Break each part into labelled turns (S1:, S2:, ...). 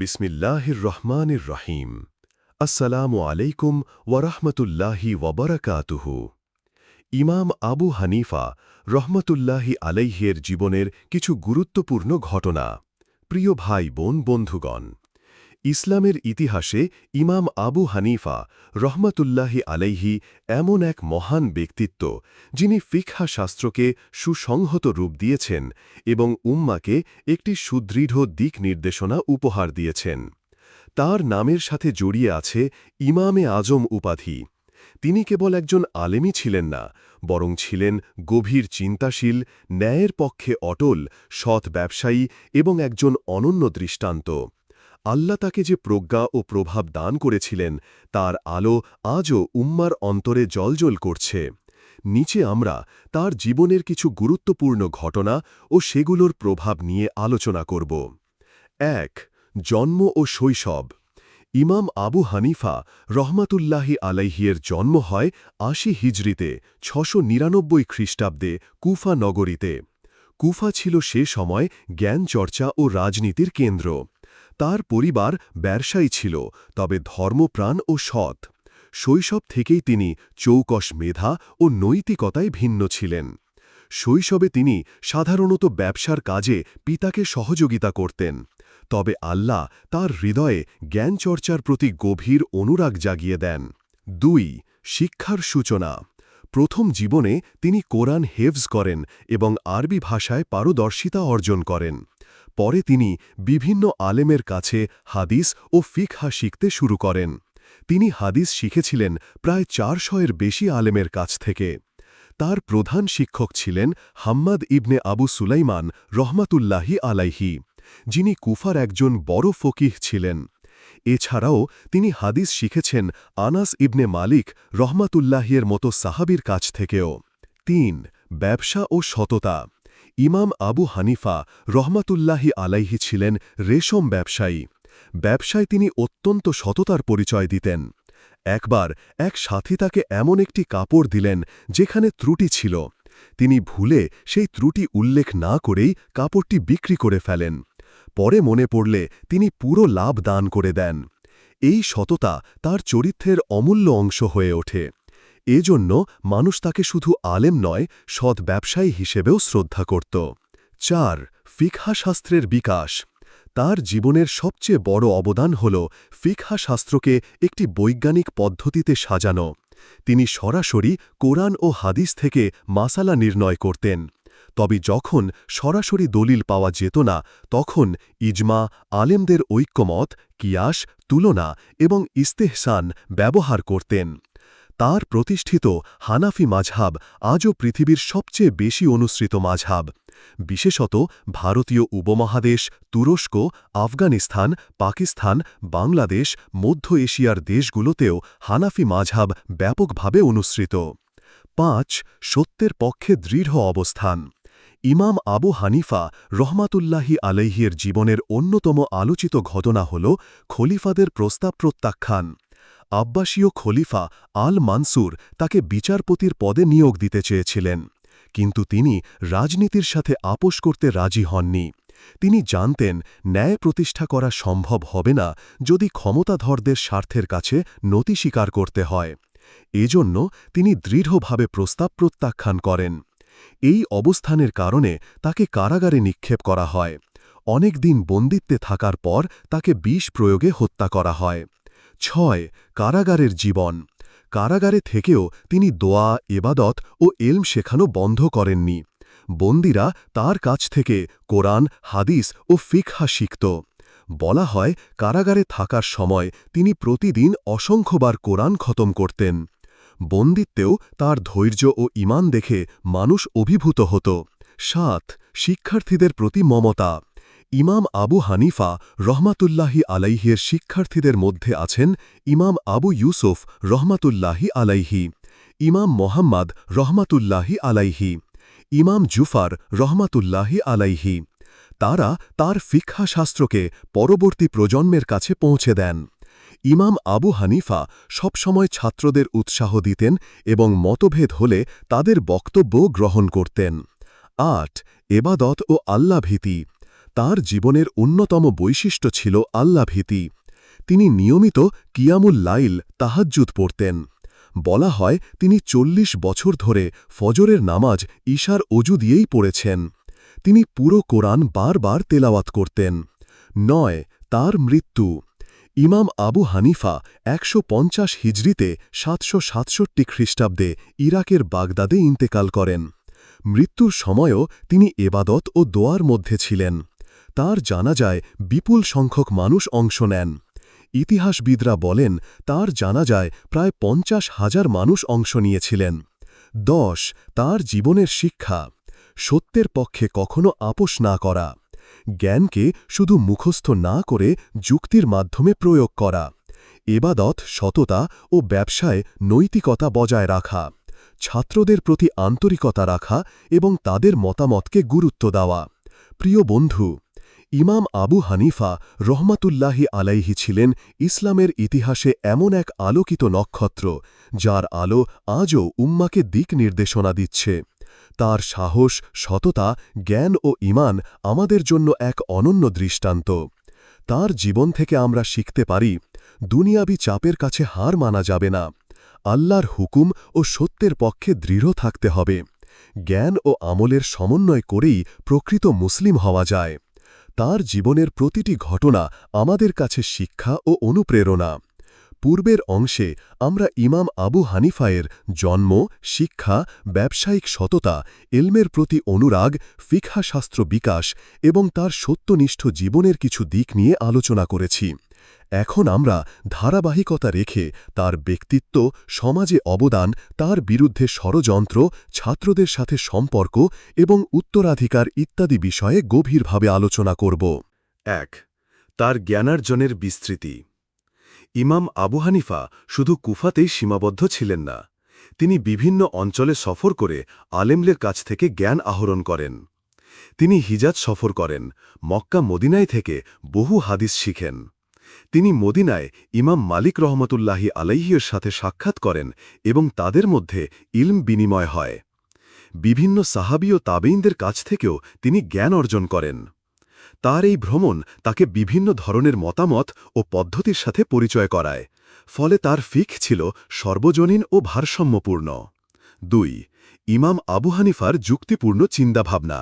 S1: বিসমিল্লাহির রহমানির রহিম। আসসালামু আলাইকুম ওয়ারহমতুল্লাহি ওয়াবারাকাতুহু। ইমাম আবু হানিফা রহমতুল্লাহি আলাইহের জীবনের কিছু গুরুত্বপূর্ণ ঘটনা। প্রিয় ভাই বোন, বন্ধুগণ ইসলামের ইতিহাসে ইমাম আবু হানিফা রহমতুল্লাহি আলাইহি এমন এক মহান ব্যক্তিত্ব, যিনি ফিকহা শাস্ত্রকে সুসংহত রূপ দিয়েছেন এবং উম্মাকে একটি সুদৃঢ় দিক নির্দেশনা উপহার দিয়েছেন। তার নামের সাথে জড়িয়ে আছে ইমামে আজম উপাধি। তিনি কেবল একজন আলেমই ছিলেন না, বরং ছিলেন গভীর চিন্তাশীল, ন্যায়ের পক্ষে অটল, সৎ ব্যবসায়ী এবং একজন অনন্য দৃষ্টান্ত। আল্লাহ তাকে যে প্রজ্ঞা ও প্রভাব দান করেছিলেন, তার আলো আজও উম্মার অন্তরে জলজল করছে। নিচে আমরা তার জীবনের কিছু গুরুত্বপূর্ণ ঘটনা ও সেগুলোর প্রভাব নিয়ে আলোচনা করব। এক, জন্ম ও শৈশব। ইমাম আবু হানিফা রহমাতুল্লাহি আলাইহিয়ের জন্ম হয় আশি হিজরিতে, ছশো নিরানব্বই খ্রিস্টাব্দে কুফা নগরীতে। কুফা ছিল সে সময় জ্ঞান চর্চা ও রাজনীতির কেন্দ্র। তার পরিবার ব্যবসায়ী ছিল, তবে ধর্মপ্রাণ ও সৎ। শৈশব থেকেই তিনি চৌকস মেধা ও নৈতিকতায় ভিন্ন ছিলেন। শৈশবে তিনি সাধারণত ব্যবসার কাজে পিতাকে সহযোগিতা করতেন, তবে আল্লাহ তার হৃদয়ে জ্ঞানচর্চার প্রতি গভীর অনুরাগ জাগিয়ে দেন। দুই, শিক্ষার সূচনা। প্রথম জীবনে তিনি কোরআন হেভজ করেন এবং আরবি ভাষায় পারদর্শিতা অর্জন করেন। পরে তিনি বিভিন্ন আলেমের কাছে হাদিস ও ফিকহা শিখতে শুরু করেন। তিনি হাদিস শিখেছিলেন প্রায় চারশয়ের বেশি আলেমের কাছ থেকে। তার প্রধান শিক্ষক ছিলেন হাম্মাদ ইবনে আবু সুলাইমান রহমাতুল্লাহি আলাইহি, যিনি কুফার একজন বড় ফকিহ ছিলেন। এছাড়াও তিনি হাদিস শিখেছেন আনাস ইবনে মালিক রহমাতুল্লাহিয়ের মতো সাহাবির কাছ থেকেও। তিন, ব্যবসা ও সততা। ইমাম আবু হানিফা রহমাতুল্লাহি আলাইহি ছিলেন রেশম ব্যবসায়ী। ব্যবসায় তিনি অত্যন্ত সততার পরিচয় দিতেন। একবার এক সাথী তাকে এমন একটি কাপড় দিলেন যেখানে ত্রুটি ছিল। তিনি ভুলে সেই ত্রুটি উল্লেখ না করেই কাপড়টি বিক্রি করে ফেলেন। পরে মনে পড়লে তিনি পুরো লাভ দান করে দেন। এই সততা তার চরিত্রের অমূল্য অংশ হয়ে ওঠে। এজন্য মানুষ তাকে শুধু আলেম নয়, সৎ ব্যবসায়ী হিসেবেও শ্রদ্ধা করত। চার ফিকহা শাস্ত্রের বিকাশ। তার জীবনের সবচেয়ে বড় অবদান হল ফিকহা শাস্ত্রকে একটি বৈজ্ঞানিক পদ্ধতিতে সাজানো। তিনি সরাসরি কোরআন ও হাদিস থেকে মাসালা নির্ণয় করতেন। তবে যখন সরাসরি দলিল পাওয়া যেত না, তখন ইজমা, আলেমদের ঐক্যমত, কিয়াস, তুলনা এবং ইস্তেহসান ব্যবহার করতেন। তার প্রতিষ্ঠিত হানাফি মাঝহাব আজও পৃথিবীর সবচেয়ে বেশি অনুসৃত মাঝহাব। বিশেষত ভারতীয় উপমহাদেশ, তুরস্ক, আফগানিস্তান, পাকিস্তান, বাংলাদেশ, মধ্য এশিয়ার দেশগুলোতেও হানাফি মাঝহাব ব্যাপকভাবে অনুসৃত। পাঁচ, সত্যের পক্ষে দৃঢ় অবস্থান। ইমাম আবু হানিফা রহমাতুল্লাহি আলাইহির জীবনের অন্যতম আলোচিত ঘটনা হল খলিফাদের প্রস্তাব প্রত্যাখ্যান। আব্বাসীয় খলিফা আল মানসুর তাকে বিচারপতির পদে নিয়োগ দিতে চেয়েছিলেন, কিন্তু তিনি রাজনীতির সাথে আপোষ করতে রাজি হননি। তিনি জানতেন, ন্যায় প্রতিষ্ঠা করা সম্ভব হবে না যদি ক্ষমতাধরদের স্বার্থের কাছে নতি স্বীকার করতে হয়। এজন্য তিনি দৃঢ়ভাবে প্রস্তাব প্রত্যাখ্যান করেন। এই অবস্থানের কারণে তাকে কারাগারে নিক্ষেপ করা হয়। অনেক দিন বন্দিত্বে থাকার পর তাকে বিষ প্রয়োগে হত্যা করা হয়। ছয় কারাগারের জীবন। কারাগারে থেকেও তিনি দোয়া এবাদত ও এলম শেখানো বন্ধ করেননি। বন্দিরা তার কাছ থেকে কোরআন, হাদিস ও ফিকহা শিখত। বলা হয়, কারাগারে থাকার সময় তিনি প্রতিদিন অসংখ্যবার কোরআন খতম করতেন। বন্দিত্বেও তার ধৈর্য ও ইমান দেখে মানুষ অভিভূত হতো। সাত শিক্ষার্থীদের প্রতি মমতা। ইমাম আবু হানিফা রহমাতুল্লাহি আলাইহির শিক্ষার্থীদের মধ্যে আছেন ইমাম আবু ইউসুফ রহমাতুল্লাহি আলাইহি, ইমাম মোহাম্মদ রহমাতুল্লাহি আলাইহি, ইমাম জুফার রহমাতুল্লাহি আলাইহি। তারা তার ফিক্ষা শাস্ত্রকে পরবর্তী প্রজন্মের কাছে পৌঁছে দেন। ইমাম আবু হানিফা সবসময় ছাত্রদের উৎসাহ দিতেন এবং মতভেদ হলে তাদের বক্তব্য গ্রহণ করতেন। আট, এবাদত ও আল্লাভীতি। তার জীবনের অন্যতম বৈশিষ্ট্য ছিল আল্লাভীতি তিনি নিয়মিত কিয়ামুল লাইল তাহাজ্জুদ পড়তেন। বলা হয়, তিনি চল্লিশ বছর ধরে ফজরের নামাজ ঈশার অজু দিয়েই পড়েছেন। তিনি পুরো কোরআন বারবার তেলাওয়াত করতেন। নয়, তার মৃত্যু। ইমাম আবু হানিফা একশো পঞ্চাশ হিজড়িতে সাতশো সাতষট্টি খ্রিস্টাব্দে ইরাকের বাগদাদে ইন্তেকাল করেন। মৃত্যুর সময়ও তিনি এবাদত ও দোয়ার মধ্যে ছিলেন। তার জানাজায় বিপুল সংখ্যক মানুষ অংশ নেন। ইতিহাসবিদরা বলেন, তার জানাজায় প্রায় পঞ্চাশ হাজার মানুষ অংশ নিয়েছিলেন। দশ, তার জীবনের শিক্ষা। সত্যের পক্ষে কখনো আপোষ না করা। জ্ঞানকে শুধু মুখস্থ না করে যুক্তির মাধ্যমে প্রয়োগ করা। এবাদত, সততা ও ব্যবসায় নৈতিকতা বজায় রাখা। ছাত্রদের প্রতি আন্তরিকতা রাখা এবং তাদের মতামতকে গুরুত্ব দেওয়া। প্রিয় বন্ধু ইমাম আবু হানিফা রহমাতুল্লাহি আলাইহি ছিলেন ইসলামের ইতিহাসে এমন এক আলোকিত নক্ষত্র, যার আলো আজও উম্মাকে দিক নির্দেশনা দিচ্ছে। তার সাহস, সততা, জ্ঞান ও ইমান আমাদের জন্য এক অনন্য দৃষ্টান্ত। তার জীবন থেকে আমরা শিখতে পারি, দুনিয়াবি চাপের কাছে হার মানা যাবে না। আল্লাহর হুকুম ও সত্যের পক্ষে দৃঢ় থাকতে হবে। জ্ঞান ও আমলের সমন্বয় করেই প্রকৃত মুসলিম হওয়া যায়। তার জীবনের প্রতিটি ঘটনা আমাদের কাছে শিক্ষা ও অনুপ্রেরণা। পূর্বের অংশে আমরা ইমাম আবু হানিফায়ের জন্ম, শিক্ষা, ব্যবসায়িক সততা এলমের প্রতি অনুরাগ, ফিকহাশাস্ত্র বিকাশ এবং তার সত্যনিষ্ঠ জীবনের কিছু দিক নিয়ে আলোচনা করেছি। এখন আমরা ধারাবাহিকতা রেখে তার ব্যক্তিত্ব, সমাজে অবদান, তার বিরুদ্ধে ষড়যন্ত্র, ছাত্রদের সাথে সম্পর্ক এবং উত্তরাধিকার ইত্যাদি বিষয়ে গভীরভাবে আলোচনা করব। এক, তার জ্ঞানার্জনের বিস্তৃতি। ইমাম আবু হানিফা শুধু কুফাতেই সীমাবদ্ধ ছিলেন না, তিনি বিভিন্ন অঞ্চলে সফর করে আলেমলের কাছ থেকে জ্ঞান আহরণ করেন। তিনি হিজাজ সফর করেন, মক্কা মদিনায় থেকে বহু হাদিস শিখেন। তিনি মদিনায় ইমাম মালিক রহমতুল্লাহি আলাইহির সাথে সাক্ষাৎ করেন এবং তাদের মধ্যে ইলম বিনিময় হয়। বিভিন্ন সাহাবি ও তাবেইনদের কাছ থেকেও তিনি জ্ঞান অর্জন করেন। তার এই ভ্রমণ তাকে বিভিন্ন ধরনের মতামত ও পদ্ধতির সাথে পরিচয় করায়, ফলে তার ফিক ছিল সর্বজনীন ও ভারসাম্যপূর্ণ। দুই, ইমাম আবু হানিফার যুক্তিপূর্ণ চিন্তাভাবনা।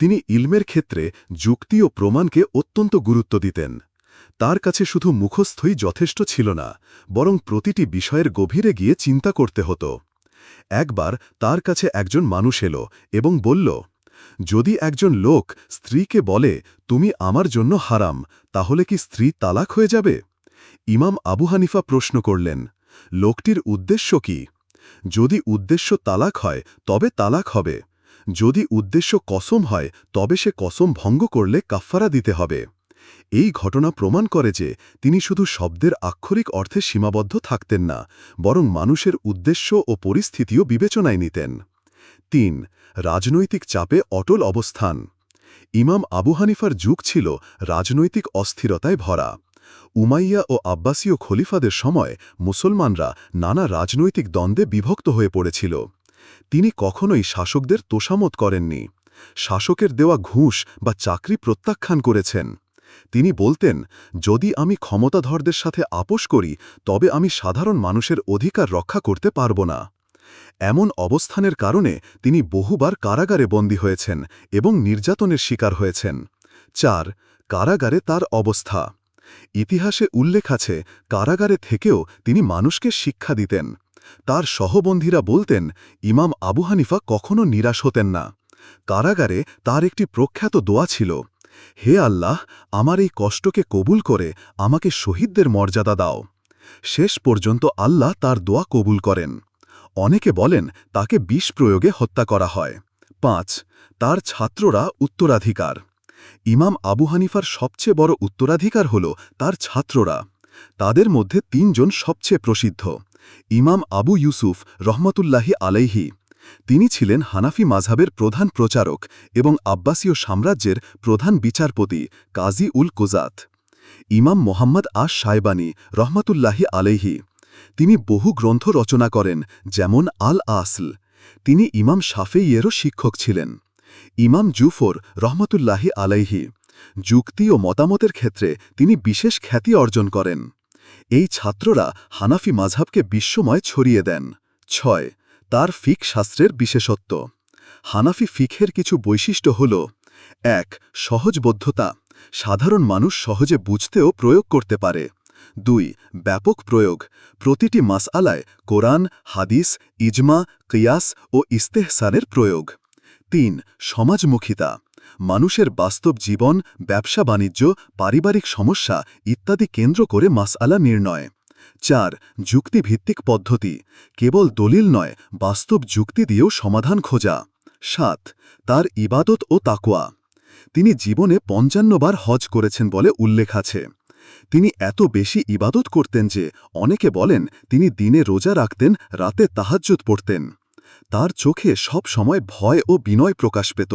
S1: তিনি ইলমের ক্ষেত্রে যুক্তি ও প্রমাণকে অত্যন্ত গুরুত্ব দিতেন। তার কাছে শুধু মুখস্থই যথেষ্ট ছিল না, বরং প্রতিটি বিষয়ের গভীরে গিয়ে চিন্তা করতে হতো। একবার তার কাছে একজন মানুষ এলো এবং বলল, যদি একজন লোক স্ত্রীকে বলে, তুমি আমার জন্য হারাম, তাহলে কি স্ত্রী তালাক হয়ে যাবে ইমাম আবু হানিফা প্রশ্ন করলেন, লোকটির উদ্দেশ্য কি? যদি উদ্দেশ্য তালাক হয়, তবে তালাক হবে। যদি উদ্দেশ্য কসম হয়, তবে সে কসম ভঙ্গ করলে কাফফারা দিতে হবে। এই ঘটনা প্রমাণ করে যে তিনি শুধু শব্দের আক্ষরিক অর্থে সীমাবদ্ধ থাকতেন না, বরং মানুষের উদ্দেশ্য ও পরিস্থিতিও বিবেচনায় নিতেন। তিন, রাজনৈতিক চাপে অটল অবস্থান। ইমাম আবু হানিফার যুগ ছিল রাজনৈতিক অস্থিরতায় ভরা। উমাইয়া ও আব্বাসীয় খলিফাদের সময় মুসলমানরা নানা রাজনৈতিক দ্বন্দ্বে বিভক্ত হয়ে পড়েছিল। তিনি কখনোই শাসকদের তোষামত করেননি। শাসকের দেওয়া ঘুষ বা চাকরি প্রত্যাখ্যান করেছেন। তিনি বলতেন, যদি আমি ক্ষমতাধরদের সাথে আপোষ করি, তবে আমি সাধারণ মানুষের অধিকার রক্ষা করতে পারব না। এমন অবস্থানের কারণে তিনি বহুবার কারাগারে বন্দী হয়েছেন এবং নির্যাতনের শিকার হয়েছেন। চার, কারাগারে তার অবস্থা। ইতিহাসে উল্লেখ আছে, কারাগারে থেকেও তিনি মানুষকে শিক্ষা দিতেন। তার সহবন্ধীরা বলতেন, ইমাম আবু হানিফা কখনো নিরাশ হতেন না। কারাগারে তার একটি প্রখ্যাত দোয়া ছিল। হে আল্লাহ, আমার এই কষ্টকে কবুল করে আমাকে শহীদদের মর্যাদা দাও। শেষ পর্যন্ত আল্লাহ তার দোয়া কবুল করেন। অনেকে বলেন, তাকে বিষ প্রয়োগে হত্যা করা হয়। পাঁচ, তার ছাত্ররা উত্তরাধিকার। ইমাম আবু হানিফার সবচেয়ে বড় উত্তরাধিকার হল তার ছাত্ররা। তাদের মধ্যে তিনজন সবচেয়ে প্রসিদ্ধ। ইমাম আবু ইউসুফ রহমতুল্লাহি আলাইহি তিনি ছিলেন হানাফি মাঝাবের প্রধান প্রচারক এবং আব্বাসীয় সাম্রাজ্যের প্রধান বিচারপতি কাজী উল কোজাত ইমাম মোহাম্মদ আশ সাইবানি রহমতুল্লাহি আলাইহি। তিনি বহু গ্রন্থ রচনা করেন, যেমন আল আসল তিনি ইমাম শাফেইয়েরও শিক্ষক ছিলেন। ইমাম জুফর রহমতুল্লাহি আলাইহি।
S2: যুক্তি ও মতামতের ক্ষেত্রে তিনি বিশেষ খ্যাতি অর্জন করেন। এই ছাত্ররা হানাফি মাঝহাবকে বিশ্বময় ছড়িয়ে দেন। ছয় তার ফিক শাস্ত্রের বিশেষত্ব। হানাফি ফিখের কিছু বৈশিষ্ট্য হল, এক, সহজবদ্ধতা। সাধারণ মানুষ সহজে বুঝতেও প্রয়োগ করতে পারে। দুই, ব্যাপক প্রয়োগ। প্রতিটি মাসআলায় কোরআন, হাদিস, ইজমা, কিয়াস ও ইস্তেহসানের প্রয়োগ। তিন, সমাজমুখিতা। মানুষের বাস্তব জীবন ব্যবসা বাণিজ্য পারিবারিক সমস্যা ইত্যাদি কেন্দ্র করে মাসআলা নির্ণয়। চার যুক্তিভিত্তিক পদ্ধতি। কেবল দলিল নয়, বাস্তব যুক্তি দিয়েও সমাধান খোঁজা। সাত, তার ইবাদত ও তাকোয়া তিনি জীবনে পঞ্চান্ন বার হজ করেছেন বলে উল্লেখ আছে। তিনি এত বেশি ইবাদত করতেন যে, অনেকে বলেন তিনি দিনে রোজা রাখতেন, রাতে তাহাজ্জুদ পড়তেন। তার চোখে সব সময় ভয় ও বিনয় প্রকাশ পেত।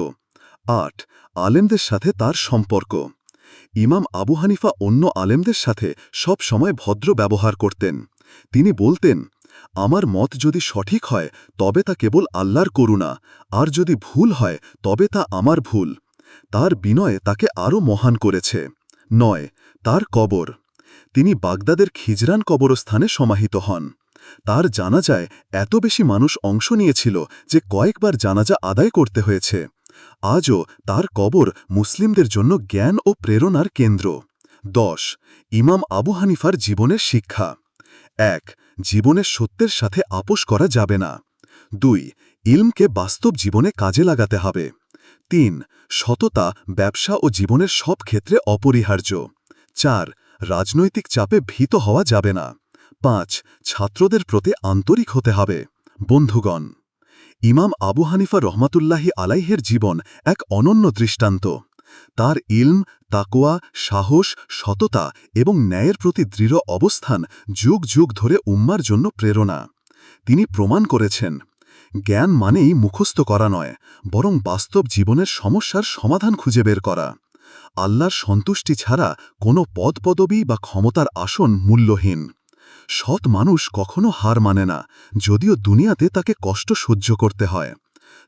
S2: আট, আলেমদের সাথে তার সম্পর্ক। ইমাম আবু হানিফা অন্য আলেমদের সাথে সব সময় ভদ্র ব্যবহার করতেন। তিনি বলতেন, আমার মত যদি সঠিক হয়, তবে তা কেবল আল্লাহর করুণা, আর যদি ভুল হয়, তবে তা আমার ভুল। তার বিনয় তাকে আরও মহান করেছে। নয়, তার কবর। তিনি বাগদাদের খিজরান কবরস্থানে সমাহিত হন। তার জানাজায় এত বেশি মানুষ অংশ নিয়েছিল যে কয়েকবার জানাজা আদায় করতে হয়েছে। আজও তার কবর মুসলিমদের জন্য জ্ঞান ও প্রেরণার কেন্দ্র। দশ, ইমাম আবু হানিফার জীবনের শিক্ষা। এক, জীবনের সত্যের সাথে আপোষ করা যাবে না। দুই, ইলমকে বাস্তব জীবনে কাজে লাগাতে হবে। তিন, সততা, ব্যবসা ও জীবনের সব ক্ষেত্রে অপরিহার্য। চার, রাজনৈতিক চাপে ভীত হওয়া যাবে না। পাঁচ, ছাত্রদের প্রতি আন্তরিক হতে হবে। বন্ধুগণ ইমাম আবু হানিফা রহমাতুল্লাহি আলাইহের জীবন এক অনন্য দৃষ্টান্ত। তার ইলম তাকোয়া সাহস, সততা এবং ন্যায়ের প্রতি দৃঢ় অবস্থান যুগ যুগ ধরে উম্মার জন্য প্রেরণা। তিনি প্রমাণ করেছেন, জ্ঞান মানেই মুখস্থ করা নয়, বরং বাস্তব জীবনের সমস্যার সমাধান খুঁজে বের করা। আল্লাহর সন্তুষ্টি ছাড়া কোনো পদপদবী বা ক্ষমতার আসন মূল্যহীন। সৎ মানুষ কখনো হার মানে না, যদিও দুনিয়াতে তাকে কষ্ট সহ্য করতে হয়।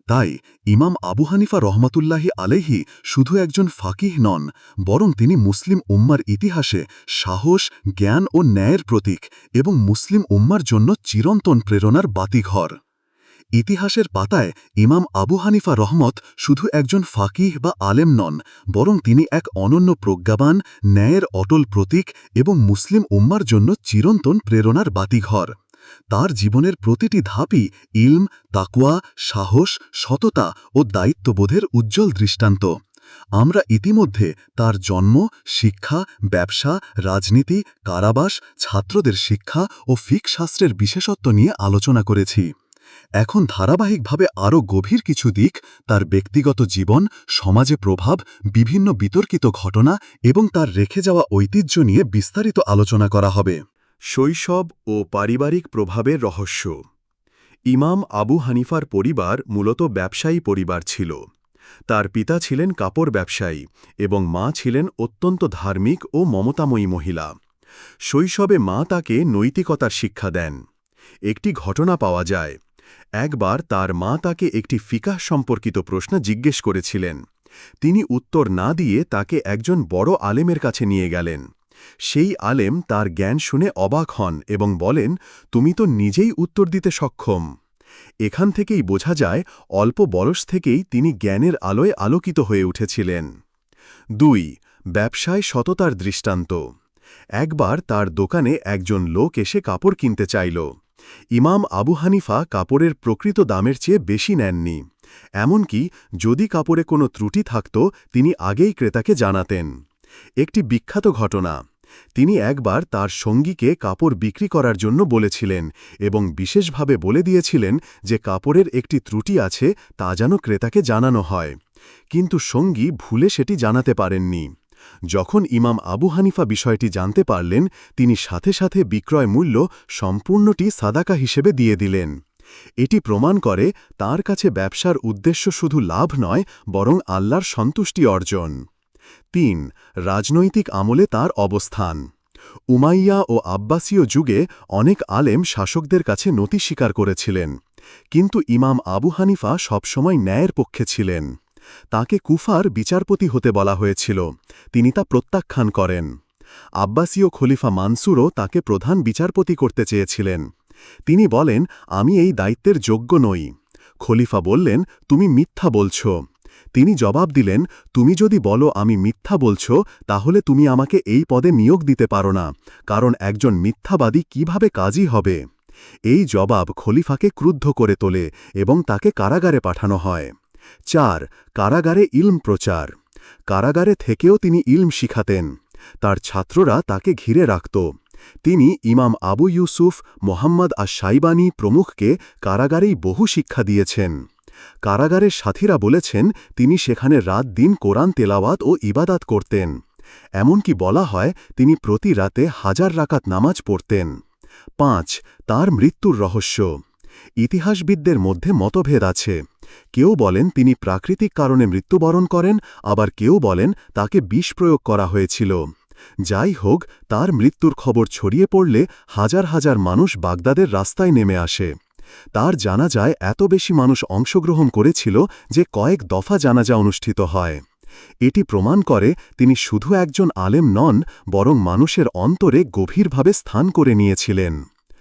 S2: তাই ইমাম আবু হানিফা রহমাতুল্লাহি আলেহি শুধু একজন ফাকিহ নন, বরং তিনি মুসলিম উম্মার ইতিহাসে সাহস, জ্ঞান ও ন্যায়ের প্রতীক এবং মুসলিম উম্মার জন্য চিরন্তন প্রেরণার বাতিঘর। ইতিহাসের পাতায় ইমাম আবু হানিফা রহমত শুধু একজন ফাকিহ বা আলেম নন, বরং তিনি এক অনন্য প্রজ্ঞাবান, ন্যায়ের অটল প্রতীক এবং মুসলিম উম্মার জন্য চিরন্তন প্রেরণার বাতিঘর। তার জীবনের প্রতিটি ধাপই ইলম তাকুয়া সাহস, সততা ও দায়িত্ববোধের উজ্জ্বল দৃষ্টান্ত। আমরা ইতিমধ্যে তার জন্ম, শিক্ষা, ব্যবসা, রাজনীতি, কারাবাস, ছাত্রদের শিক্ষা ও ফিক শাস্ত্রের বিশেষত্ব নিয়ে আলোচনা করেছি। এখন ধারাবাহিকভাবে আরও গভীর কিছু দিক, তার ব্যক্তিগত জীবন, সমাজে প্রভাব, বিভিন্ন বিতর্কিত ঘটনা এবং তার রেখে যাওয়া ঐতিহ্য নিয়ে বিস্তারিত আলোচনা করা হবে।
S1: শৈশব ও পারিবারিক প্রভাবের রহস্য। ইমাম আবু হানিফার পরিবার মূলত ব্যবসায়ী পরিবার ছিল। তার পিতা ছিলেন কাপড় ব্যবসায়ী এবং মা ছিলেন অত্যন্ত ধার্মিক ও মমতাময়ী মহিলা। শৈশবে মা তাকে নৈতিকতার শিক্ষা দেন। একটি ঘটনা পাওয়া যায়। একবার তার মা তাকে একটি ফিকাহ সম্পর্কিত প্রশ্ন জিজ্ঞেস করেছিলেন। তিনি উত্তর না দিয়ে তাকে একজন বড় আলেমের কাছে নিয়ে গেলেন। সেই আলেম তার জ্ঞান শুনে অবাক হন এবং বলেন, তুমি তো নিজেই উত্তর দিতে সক্ষম। এখান থেকেই বোঝা যায়, অল্প বয়স থেকেই তিনি জ্ঞানের আলোয় আলোকিত হয়ে উঠেছিলেন। দুই, ব্যবসায় সততার দৃষ্টান্ত। একবার তার দোকানে একজন লোক এসে কাপড় কিনতে চাইল। ইমাম আবু হানিফা কাপড়ের প্রকৃত দামের চেয়ে বেশি নেননি। এমনকি যদি কাপড়ে কোনো ত্রুটি থাকত, তিনি আগেই ক্রেতাকে জানাতেন। একটি বিখ্যাত ঘটনা। তিনি একবার তার সঙ্গীকে কাপড় বিক্রি করার জন্য বলেছিলেন এবং বিশেষভাবে বলে দিয়েছিলেন যে কাপড়ের একটি ত্রুটি আছে, তা যেন ক্রেতাকে জানানো হয়। কিন্তু সঙ্গী ভুলে সেটি জানাতে পারেননি। যখন ইমাম আবু হানিফা বিষয়টি জানতে পারলেন, তিনি সাথে সাথে বিক্রয় মূল্য সম্পূর্ণটি সাদাকা হিসেবে দিয়ে দিলেন। এটি প্রমাণ করে তার কাছে ব্যবসার উদ্দেশ্য শুধু লাভ নয়, বরং আল্লাহর সন্তুষ্টি অর্জন। তিন, রাজনৈতিক আমলে তার অবস্থান। উমাইয়া ও আব্বাসীয় যুগে অনেক আলেম শাসকদের কাছে নতি স্বীকার করেছিলেন, কিন্তু ইমাম আবু হানিফা সবসময় ন্যায়ের পক্ষে ছিলেন।
S2: তাকে কুফার বিচারপতি হতে বলা হয়েছিল। তিনি তা প্রত্যাখ্যান করেন। আব্বাসীয় খলিফা মানসুরও তাকে প্রধান বিচারপতি করতে চেয়েছিলেন। তিনি বলেন, আমি এই দায়িত্বের যোগ্য নই। খলিফা বললেন, তুমি মিথ্যা বলছ। তিনি জবাব দিলেন, তুমি যদি বলো আমি মিথ্যা বলছ, তাহলে তুমি আমাকে এই পদে নিয়োগ দিতে পারো না, কারণ একজন মিথ্যাবাদী কীভাবে কাজী হবে? এই জবাব খলিফাকে ক্রুদ্ধ করে তোলে এবং তাকে কারাগারে পাঠানো হয়। চার, কারাগারে ইলম প্রচার। কারাগারে থেকেও তিনি ইলম শিখাতেন। তার ছাত্ররা তাকে ঘিরে রাখত। তিনি ইমাম আবু ইউসুফ মোহাম্মদ আশাইবানী প্রমুখকে কারাগারেই বহু শিক্ষা দিয়েছেন। কারাগারের সাথীরা বলেছেন, তিনি সেখানে রাত দিন কোরআন তেলাওয়াত ও ইবাদাত করতেন। এমনকি বলা হয়, তিনি প্রতি রাতে হাজার রাকাত নামাজ পড়তেন। পাঁচ, তার মৃত্যুর রহস্য। ইতিহাসবিদদের মধ্যে মতভেদ আছে। কেউ বলেন তিনি প্রাকৃতিক কারণে মৃত্যুবরণ করেন, আবার কেউ বলেন তাকে বিষ প্রয়োগ করা হয়েছিল। যাই হোক, তার মৃত্যুর খবর ছড়িয়ে পড়লে হাজার হাজার মানুষ বাগদাদের রাস্তায় নেমে আসে। তার জানাজায় এত বেশি মানুষ অংশগ্রহণ করেছিল যে কয়েক দফা জানাজা অনুষ্ঠিত হয়। এটি প্রমাণ করে তিনি শুধু একজন আলেম নন, বরং মানুষের অন্তরে গভীরভাবে স্থান করে নিয়েছিলেন।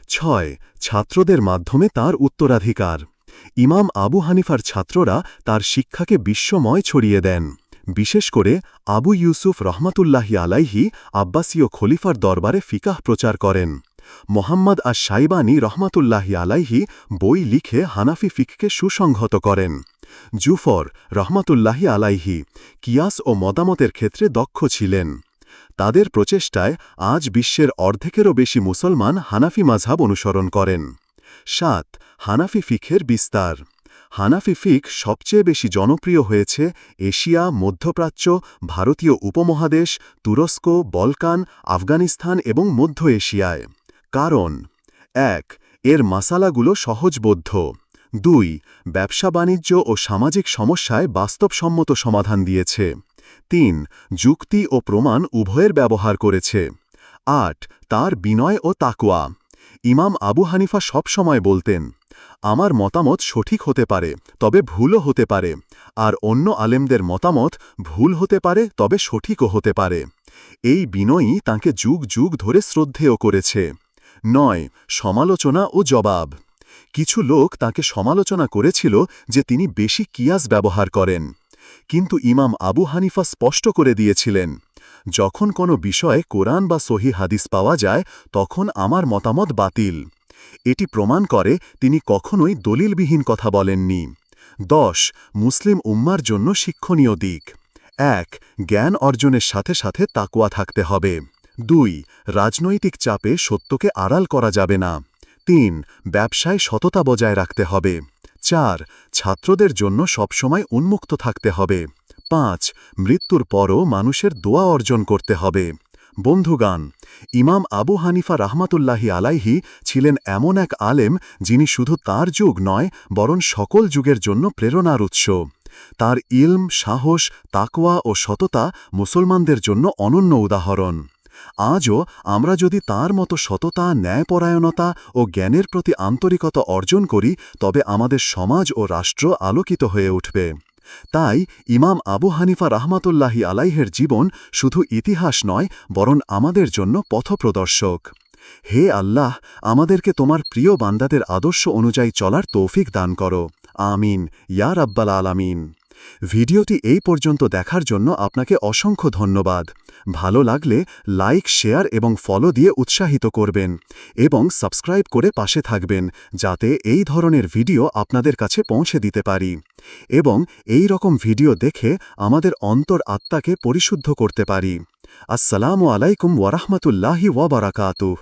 S2: ছয়, ছাত্রদের মাধ্যমে তার উত্তরাধিকার। ইমাম আবু হানিফার ছাত্ররা তার শিক্ষাকে বিশ্বময় ছড়িয়ে দেন। বিশেষ করে আবু ইউসুফ রহমাতুল্লাহি আলাইহি আব্বাসীয় খলিফার দরবারে ফিকাহ প্রচার করেন। মোহাম্মদ আর সাইবানি রহমাতুল্লাহি আলাইহি বই লিখে হানাফি ফিককে সুসংহত করেন। জুফর রহমাতুল্লাহি আলাইহি কিয়াস ও মতামতের ক্ষেত্রে দক্ষ ছিলেন। তাদের প্রচেষ্টায় আজ বিশ্বের অর্ধেকেরও বেশি মুসলমান হানাফি মাঝহাব অনুসরণ করেন। সাত, হানাফি ফিখের বিস্তার। হানাফি ফিক সবচেয়ে বেশি জনপ্রিয় হয়েছে এশিয়া, মধ্যপ্রাচ্য, ভারতীয় উপমহাদেশ, তুরস্ক, বলকান, আফগানিস্তান এবং মধ্য এশিয়ায়। কারণ, এক, এর মাসালাগুলো সহজবোধ্য। দুই, ব্যবসা বাণিজ্য ও সামাজিক সমস্যায় বাস্তবসম্মত সমাধান দিয়েছে। তিন, যুক্তি ও প্রমাণ উভয়ের ব্যবহার করেছে। আট, তার বিনয় ও তাকোয়া ইমাম আবু হানিফা সবসময় বলতেন, আমার মতামত সঠিক হতে পারে, তবে ভুলও হতে পারে। আর অন্য আলেমদের মতামত ভুল হতে পারে, তবে সঠিকও হতে পারে। এই বিনয়ই তাঁকে যুগ যুগ ধরে শ্রদ্ধেয় করেছে। নয়, সমালোচনা ও জবাব। কিছু লোক তাকে সমালোচনা করেছিল যে তিনি বেশি কিয়াস ব্যবহার করেন। কিন্তু ইমাম আবু হানিফা স্পষ্ট করে দিয়েছিলেন যখন কোনো বিষয়ে কোরআন বা সহি হাদিস পাওয়া যায়, তখন আমার মতামত বাতিল। এটি প্রমাণ করে তিনি কখনোই দলিলবিহীন কথা বলেননি। দশ, মুসলিম উম্মার জন্য শিক্ষণীয় দিক। এক, জ্ঞান অর্জনের সাথে সাথে তাকুয়া থাকতে হবে। দুই, রাজনৈতিক চাপে সত্যকে আড়াল করা যাবে না। তিন, ব্যবসায় সততা বজায় রাখতে হবে। চার, ছাত্রদের জন্য সবসময় উন্মুক্ত থাকতে হবে। পাঁচ, মৃত্যুর পরও মানুষের দোয়া অর্জন করতে হবে। বন্ধুগান ইমাম আবু হানিফা রাহমাতুল্লাহি আলাইহি ছিলেন এমন এক আলেম যিনি শুধু তার যুগ নয়, বরং সকল যুগের জন্য প্রেরণার উৎস। তার ইলম, সাহস, তাকওয়া ও সততা মুসলমানদের জন্য অনন্য উদাহরণ। আজও আমরা যদি তার মতো সততা, ন্যায়পরায়ণতা ও জ্ঞানের প্রতি আন্তরিকতা অর্জন করি, তবে আমাদের সমাজ ও রাষ্ট্র আলোকিত হয়ে উঠবে। তাই ইমাম আবু হানিফা রাহমাতুল্লাহি আলাইহের জীবন শুধু ইতিহাস নয়, বরং আমাদের জন্য পথপ্রদর্শক। হে আল্লাহ, আমাদেরকে তোমার প্রিয় বান্দাদের আদর্শ অনুযায়ী চলার তৌফিক দান করো। আমিন। ইয়ার রাব্বাল আলামিন। ভিডিওটি এই পর্যন্ত দেখার জন্য আপনাকে অসংখ্য ধন্যবাদ। ভালো লাগলে লাইক, শেয়ার এবং ফলো দিয়ে উৎসাহিত করবেন এবং সাবস্ক্রাইব করে পাশে থাকবেন যাতে এই ধরনের ভিডিও আপনাদের কাছে পৌঁছে দিতে পারি এবং এই রকম ভিডিও দেখে আমাদের অন্তর আত্মাকে পরিশুদ্ধ করতে পারি। আসসালামু আলাইকুম ওয়ারাহমাতুল্লাহি ওয়াবারাকাতুহ